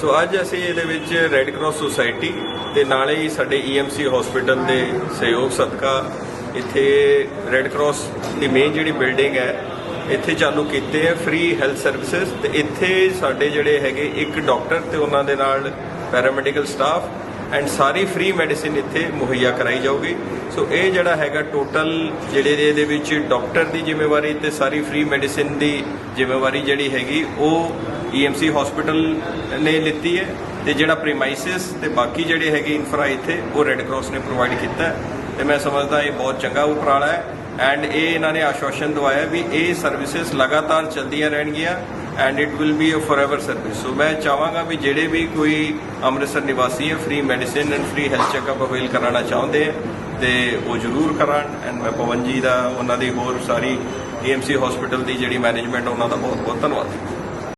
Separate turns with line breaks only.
ਸੋ ਅੱਜ ਅਸੀਂ ਇਹਦੇ ਵਿੱਚ ਰੈੱਡ ਕਰਾਸ ਸੁਸਾਇਟੀ ਤੇ ਨਾਲੇ ਹੀ ਸਾਡੇ ਈਐਮਸੀ ਹਸਪੀਟਲ ਦੇ ਸਹਿਯੋਗ ਸਦਕਾ ਇੱਥੇ ਰੈੱਡ ਕਰਾਸ ਦੀ ਮੇਨ ਜਿਹੜੀ ਬਿਲਡਿੰਗ ਹੈ, ਇੱਥੇ ਚਾਲੂ ਕੀਤੇ ਹੈ ਫ੍ਰੀ ਹੈਲਥ ਸਰਵਿਸਿਜ਼ ਤੇ ਇੱਥੇ ਸਾਡੇ ਜਿਹੜੇ ਹੈਗੇ ਇੱਕ ਡਾਕਟਰ ਤੇ ਉਹਨਾਂ ਦੇ ਨਾਲ ਪੈਰਾਮੈਡੀਕਲ ਸਟਾਫ ਐਂਡ ਸਾਰੀ ਫ੍ਰੀ ਮੈਡੀਸਿਨ ਇੱਥੇ ਮੁਹੱਈਆ ਕਰਾਈ ਜਾਊਗੀ। ਸੋ ਇਹ ਜਿਹੜਾ ਹੈਗਾ ਟੋਟਲ ਜਿਹੜੇ ਇਹਦੇ ਵਿੱਚ ਡਾਕਟਰ ਦੀ ਜ਼ਿੰਮੇਵਾਰੀ ਤੇ ਸਾਰੀ ਫ੍ਰੀ ਮੈਡੀਸਿਨ ਦੀ ਜ਼ਿੰਮੇਵਾਰੀ ਜਿਹੜੀ ਹੈਗੀ, ਉਹ ਈਐਮਸੀ ਹਸਪੀਟਲ ਨੇ ਲਿੱਤੀ ਹੈ ਤੇ ਜਿਹੜਾ ਪ੍ਰੀਮਾਈਸਿਸ ਤੇ ਬਾਕੀ ਜਿਹੜੇ ਹੈਗੇ ਇਨਫਰਾ ਇੱਥੇ, ਉਹ ਰੈੱਡ ਕਰਾਸ ਨੇ ਪ੍ਰੋਵਾਈਡ ਕੀਤਾ ਹੈ। ਤੇ ਮੈਂ ਸਮਝਦਾ ਇਹ ਬਹੁਤ ਚੰਗਾ ਉਪਰਾਲਾ ਹੈ ਐਂਡ ਇਹ ਇਹਨਾਂ ਨੇ ਆਸ਼ਵਾਸਨ ਦਵਾਇਆ ਵੀ ਇਹ ਸਰਵਿਸਿਜ਼ ਲਗਾਤਾਰ ਚੱਲਦੀਆਂ ਰਹਿਣਗੀਆਂ and it will be a forever service so ਮੈਂ ਚਾਹਾਂਗਾ ਵੀ ਜਿਹੜੇ ਵੀ ਕੋਈ ਅੰਮ੍ਰਿਤਸਰ ਨਿਵਾਸੀ ਹੈ free medicine and free health checkup avail ਕਰਾਉਣਾ ਚਾਹੁੰਦੇ ਹੈ, ਤੇ ਉਹ ਜ਼ਰੂਰ ਕਰਾਉਣ ਐਂਡ ਮੈਂ ਪਵਨ ਜੀ ਦਾ, ਉਹਨਾਂ ਦੀ ਹੋਰ ਸਾਰੀ ਏਐਮਸੀ ਹਸਪੀਟਲ ਦੀ ਜਿਹੜੀ ਮੈਨੇਜਮੈਂਟ ਉਹਨਾਂ ਦਾ ਬਹੁਤ ਬਹੁਤ ਧੰਨਵਾਦ।